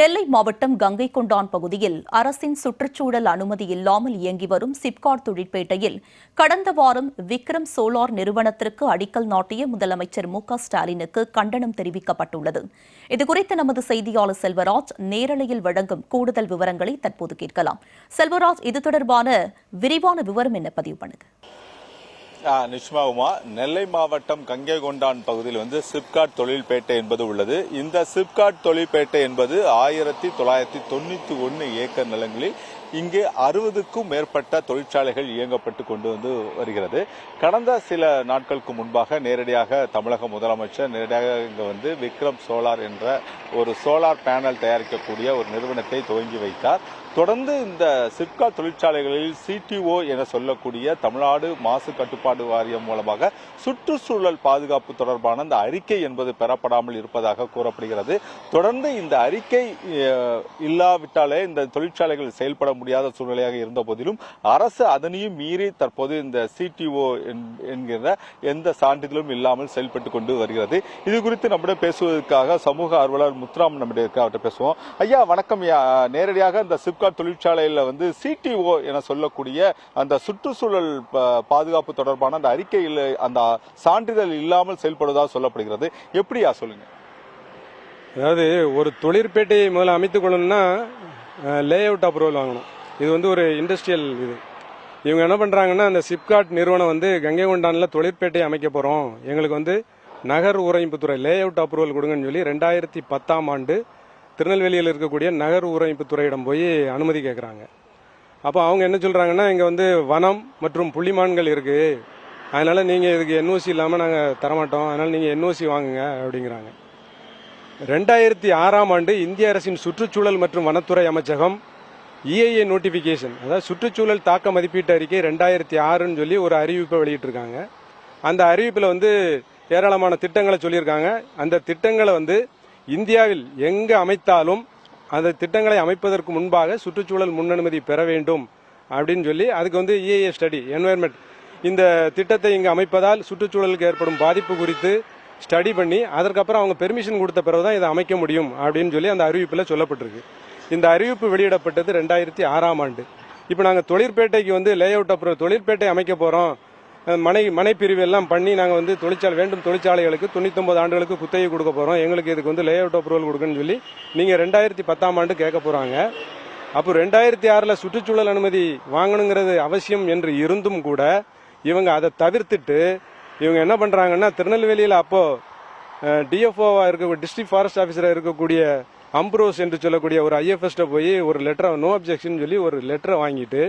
நெல்லை மாவட்டம் கங்கை கொண்டான் பகுதியில் அரசின் சுற்றுச்சூழல் அனுமதி இல்லாமல் இயங்கி வரும் சிப்காட் தொழிற்பேட்டையில் கடந்த வாரம் விக்ரம் சோலார் நிறுவனத்திற்கு அடிக்கல் நாட்டிய முதலமைச்சர் மு க ஸ்டாலினுக்கு கண்டனம் தெரிவிக்கப்பட்டுள்ளது. இதுகுறித்து நமது செய்தியாளர் செல்வராஜ் நேரலையில் வழங்கும் கூடுதல் விவரங்களை தற்போது கேட்கலாம். செல்வராஜ் இது தொடர்பான விரிவான விவரம் என்ன? பதிவு பண்ணுங்க. நிஷ்மாவுமா நெல்லை மாவட்டம் கங்கை கொண்டான் பகுதியில் வந்து சிப்காட் தொழில்பேட்டை என்பது உள்ளது. இந்த சிப்காட் தொழில்பேட்டை என்பது ஆயிரத்தி தொள்ளாயிரத்தி தொண்ணூத்தி ஒன்னு ஏக்கர் நிலங்களில் இங்கே அறுபதுக்கும் மேற்பட்ட தொழிற்சாலைகள் இயங்கப்பட்டு கொண்டு வந்து வருகிறது. கடந்த சில நாட்களுக்கு முன்பாக நேரடியாக தமிழக முதலமைச்சர் நேரடியாக இங்கு வந்து விக்ரம் சோலார் என்ற ஒரு சோலார் பேனல் தயாரிக்கக்கூடிய ஒரு நிறுவனத்தை துவங்கி வைத்தார். தொடர்ந்து இந்த சிப்கா தொழிற்சாலைகளில் சிடிஓ என சொல்லக்கூடிய தமிழ்நாடு மாசு கட்டுப்பாடு வாரியம் மூலமாக சுற்றுச்சூழல் பாதுகாப்பு தொடர்பான அந்த அறிக்கை என்பது பெறப்படாமல் இருப்பதாக கூறப்படுகிறது. தொடர்ந்து இந்த அறிக்கை இல்லாவிட்டாலே இந்த தொழிற்சாலைகள் செயல்பட முடியாத சூழ்நிலையாக இருந்த போதிலும் அரசு அதனையும் மீறி தற்போது இந்த சிடிஓ என்கிற எந்த சான்றிதழும் இல்லாமல் செயல்பட்டு கொண்டு வருகிறது. இது குறித்து நம்மிடம் பேசுவதற்காக சமூக ஆர்வலர் முத்துராம் நம்மிடம் அவர்கிட்ட பேசுவோம். ஐயா வணக்கம். நேரடியாக இந்த சிப்காட் தொழிற்சாலையில் வந்து சிடிஓ என சொல்லக்கூடிய அந்த சுற்றுச்சூழல் பாதுகாப்பு தொடர்பு தொடர்பான அந்த அறிக்கையில் அந்த சான்றிதழ் இல்லாமல் செயல்படுவதாக சொல்லப்படுகிறது. எப்படியா சொல்லுங்க. அதாவது ஒரு தொழிற்பேட்டையை முதல்ல அமைத்துக் கொள்ளணும்னா லே அவுட் அப்ரூவல் வாங்கணும். இது வந்து ஒரு இண்டஸ்ட்ரியல் இது. இவங்க என்ன பண்ணுறாங்கன்னா அந்த சிப்காட் நிறுவனம் வந்து கங்கை கொண்டானில் தொழிற்பேட்டை அமைக்க போகிறோம் எங்களுக்கு வந்து நகர் ஊரமைப்புத்துறை லே அவுட் அப்ரூவல் கொடுங்கன்னு சொல்லி ரெண்டாயிரத்தி பத்தாம் ஆண்டு திருநெல்வேலியில் இருக்கக்கூடிய நகர் ஊரமைப்புத்துறையிடம் போய் அனுமதி கேட்குறாங்க அப்போ அவங்க என்ன சொல்கிறாங்கன்னா இங்கே வந்து வனம் மற்றும் புள்ளிமான்கள் இருக்குது அதனால் நீங்கள் இதுக்கு என்ஓசி இல்லாமல் நாங்கள் தரமாட்டோம். அதனால் நீங்கள் என்ஓசி வாங்குங்க அப்படிங்கிறாங்க. ரெண்டாயிரத்தி ஆறாம் ஆண்டு இந்திய அரசின் சுற்றுச்சூழல் மற்றும் வனத்துறை அமைச்சகம் இஐஏ நோட்டிஃபிகேஷன் அதாவது சுற்றுச்சூழல் தாக்க மதிப்பீட்டு அறிக்கை ரெண்டாயிரத்தி ஆறுன்னு சொல்லி ஒரு அறிவிப்பை வெளியிட்டிருக்காங்க. அந்த அறிவிப்பில் வந்து ஏராளமான திட்டங்களை சொல்லியிருக்காங்க. அந்த திட்டங்களை வந்து இந்தியாவில் எங்கே அமைத்தாலும் அந்த திட்டங்களை அமைப்பதற்கு முன்பாக சுற்றுச்சூழல் முன்னனுமதி பெற வேண்டும் அப்படின்னு சொல்லி அதுக்கு வந்து இஏஏ ஸ்டடி என்வாயர்மெண்ட் இந்த திட்டத்தை இங்கே அமைப்பதால் சுற்றுச்சூழலுக்கு ஏற்படும் பாதிப்பு குறித்து ஸ்டடி பண்ணி அதற்கப்புறம் அவங்க பெர்மிஷன் கொடுத்த பிறகு தான் இதை அமைக்க முடியும் அப்படின்னு சொல்லி அந்த அறிவிப்பில் சொல்லப்பட்டிருக்கு. இந்த அறிவிப்பு வெளியிடப்பட்டது ரெண்டாயிரத்தி ஆறாம் ஆண்டு. இப்போ நாங்கள் தொழிற்பேட்டைக்கு வந்து லே அவுட் அப்புறம் தொழிற்பேட்டை அமைக்க போகிறோம் மனை மனைப்பிரிவு எல்லாம் பண்ணி நாங்கள் வந்து தொழிற்சாலை வேண்டும் தொழிற்சாலைகளுக்கு தொண்ணூத்தொம்பது ஆண்டுகளுக்கு குத்தகை கொடுக்க போகிறோம் எங்களுக்கு இதுக்கு வந்து லே அவுட் அப்ரூவல் கொடுக்குன்னு சொல்லி நீங்கள் ரெண்டாயிரத்தி பத்தாம் ஆண்டு கேட்க போகிறாங்க அப்போ ரெண்டாயிரத்தி ஆறில் சுற்றுச்சூழல் அனுமதி வாங்கணுங்கிறது அவசியம் என்று இருந்தும் கூட இவங்க அதை தவிர்த்துட்டு இவங்க என்ன பண்ணுறாங்கன்னா திருநெல்வேலியில் அப்போது டிஎஃப்ஓவாக இருக்க டிஸ்ட்ரிக்ட் ஃபாரஸ்ட் ஆஃபீஸராக இருக்கக்கூடிய அம்ப்ரோஸ் என்று சொல்லக்கூடிய ஒரு ஐஎஃப்எஸ்ட்டை போய் ஒரு லெட்டரை நோ அப்ஜெக்ஷன் சொல்லி ஒரு லெட்டரை வாங்கிட்டு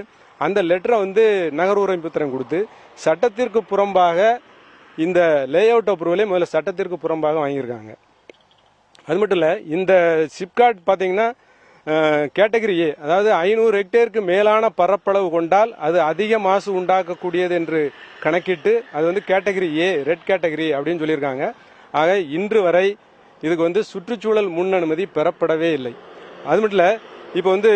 அந்த லெட்டரை வந்து நகர் உரிமைப்புத்திரம் கொடுத்து சட்டத்திற்கு புறம்பாக இந்த லே அவுட் அப்ரூவலே முதல்ல சட்டத்திற்கு புறம்பாக வாங்கியிருக்காங்க. அது மட்டும் இல்லை இந்த சிப்காட் பார்த்தீங்கன்னா கேட்டகரி ஏ அதாவது ஐநூறு ஹெக்டேருக்கு மேலான பரப்பளவு கொண்டால் அது அதிக மாசு உண்டாக்கக்கூடியது என்று கணக்கிட்டு அது வந்து கேட்டகரி ஏ ரெட் கேட்டகரி அப்படின்னு சொல்லியிருக்காங்க. ஆக இன்று வரை இதுக்கு வந்து சுற்றுச்சூழல் முன் அனுமதி பெறப்படவே இல்லை. அது மட்டும் இல்லை இப்போ வந்து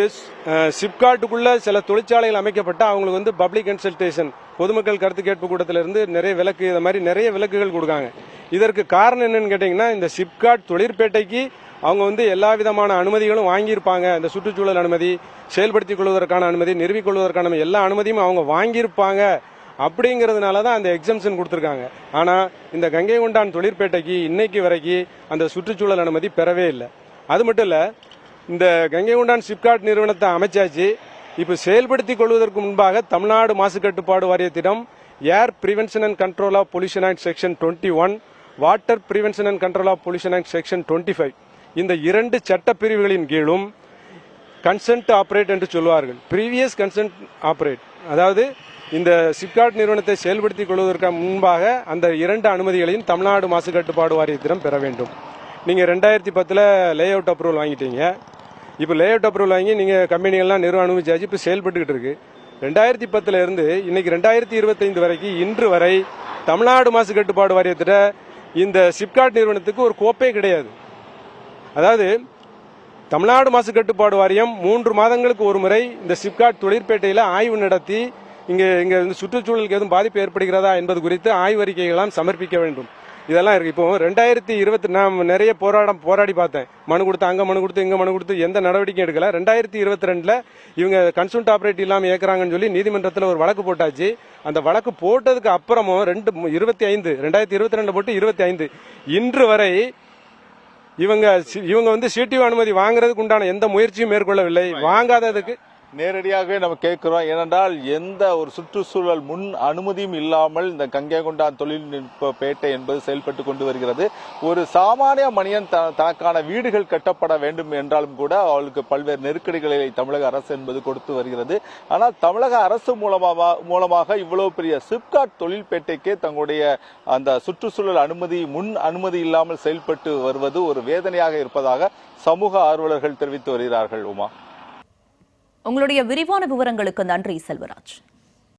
அஹ், சிப்காட்டுக்குள்ள சில தொழிற்சாலைகள் அமைக்கப்பட்ட அவங்களுக்கு வந்து பப்ளிக் கன்சல்டேஷன் பொதுமக்கள் கருத்து கேட்பு கூட்டத்திலிருந்து நிறைய விலக்கு இதை மாதிரி நிறைய விலக்குகள் கொடுக்காங்க. இதற்கு காரணம் என்னன்னு கேட்டிங்கன்னா இந்த சிப்காட் தொழிற்பேட்டைக்கு அவங்க வந்து எல்லா விதமான அனுமதிகளும் வாங்கியிருப்பாங்க. இந்த சுற்றுச்சூழல் அனுமதி செயல்படுத்திக் கொள்வதற்கான அனுமதி நிறுவிக் கொள்வதற்கான எல்லா அனுமதியும் அவங்க வாங்கியிருப்பாங்க. அப்படிங்கிறதுனால தான் அந்த எக்ஸம்ஷன் கொடுத்துருக்காங்க. ஆனால் இந்த கங்கை கொண்டான் தொழிற்பேட்டைக்கு இன்னைக்கு வரைக்கும் அந்த சுற்றுச்சூழல் அனுமதி பெறவே இல்லை. அது மட்டும் இல்லை இந்த கங்கை கொண்டான் சிப்காட் நிறுவனத்தை அமைச்சாச்சு. இப்போ செயல்படுத்தி கொள்வதற்கு முன்பாக தமிழ்நாடு மாசு கட்டுப்பாடு வாரியத்திடம் air prevention and control of pollution act section twenty one water prevention and control of pollution act section twenty five. இந்த இரண்டு சட்டப்பிரிவுகளின் கீழும் கன்சென்ட் ஆப்ரேட் என்று சொல்வார்கள். ப்ரீவியஸ் கன்சென்ட் ஆப்ரேட் அதாவது இந்த சிப்காட் நிறுவனத்தை செயல்படுத்திக் கொள்வதற்கு முன்பாக அந்த இரண்டு அனுமதிகளையும் தமிழ்நாடு மாசு கட்டுப்பாடு வாரியத்திடம் பெற வேண்டும். நீங்கள் ரெண்டாயிரத்தி பத்தில் லே அவுட் அப்ரூவல் வாங்கிட்டீங்க. இப்போ லே அவுட் அப்ரூவல் வாங்கி நீங்கள் கம்பெனிகள்லாம் நிறுவனம் அனுமதிச்சாச்சு இப்போ செயல்பட்டுக்கிட்டு இருக்கு. ரெண்டாயிரத்தி பத்தில் இருந்து இன்னைக்கு ரெண்டாயிரத்தி இருபத்தைந்து வரைக்கும் இன்று வரை தமிழ்நாடு மாசு கட்டுப்பாடு வாரியத்திட்ட இந்த சிப்காட் நிறுவனத்துக்கு ஒரு கோப்பே கிடையாது. அதாவது தமிழ்நாடு மாசு கட்டுப்பாடு வாரியம் மூன்று மாதங்களுக்கு ஒரு முறை இந்த சிப்காட் தொழிற்பேட்டையில் ஆய்வு நடத்தி இங்கே இங்கே இந்த சுற்றுச்சூழலுக்கு எதுவும் பாதிப்பு ஏற்படுகிறதா என்பது குறித்து ஆய்வறிக்கைகளாம் சமர்ப்பிக்க வேண்டும். இதெல்லாம் இருக்கு. இப்போ ரெண்டாயிரத்தி இருபத்தி நான் நிறைய போராடம் போராடி பார்த்தேன். மனு கொடுத்து அங்கே மனு கொடுத்து இங்கே மனு கொடுத்து எந்த நடவடிக்கையும் எடுக்கல. ரெண்டாயிரத்தி இருபத்தி ரெண்டில் இவங்க கன்சூல்ட் ஆப்ரேட் இல்லாமல் ஏற்கிறாங்கன்னு சொல்லி நீதிமன்றத்தில் ஒரு வழக்கு போட்டாச்சு. அந்த வழக்கு போட்டதுக்கு அப்புறமும் ரெண்டு இருபத்தி ஐந்து ரெண்டாயிரத்தி இருபத்தி ரெண்டு போட்டு இருபத்தி ஐந்து. இன்று வரை இவங்க சி- இவங்க வந்து சிடிஓ அனுமதி வாங்குறதுக்கு உண்டான எந்த முயற்சியும் மேற்கொள்ளவில்லை. வாங்காததுக்கு நேரடியாகவே நம்ம கேட்குறோம். ஏனென்றால் எந்த ஒரு சுற்றுச்சூழல் முன் அனுமதியும் இல்லாமல் இந்த கங்கேகொண்டான் தொழில்நுட்ப பேட்டை என்பது செயல்பட்டு கொண்டு வருகிறது. ஒரு சாமானிய மனிதன் த- தனக்கான வீடுகள் கட்டப்பட வேண்டும் என்றாலும் கூட அவளுக்கு பல்வேறு நெருக்கடிகளை தமிழக அரசு என்பது கொடுத்து வருகிறது. ஆனால் தமிழக அரசு மூலமாக மூலமாக இவ்வளவு பெரிய சிப்காட் தொழில்பேட்டைக்கே தங்களுடைய அந்த சுற்றுச்சூழல் அனுமதி முன் அனுமதி இல்லாமல் செயல்பட்டு வருவது ஒரு வேதனையாக இருப்பதாக சமூக ஆர்வலர்கள் தெரிவித்து வருகிறார்கள் உமா. உங்களுடைய விரிவான விவரங்களுக்கு நன்றி செல்வராஜ்.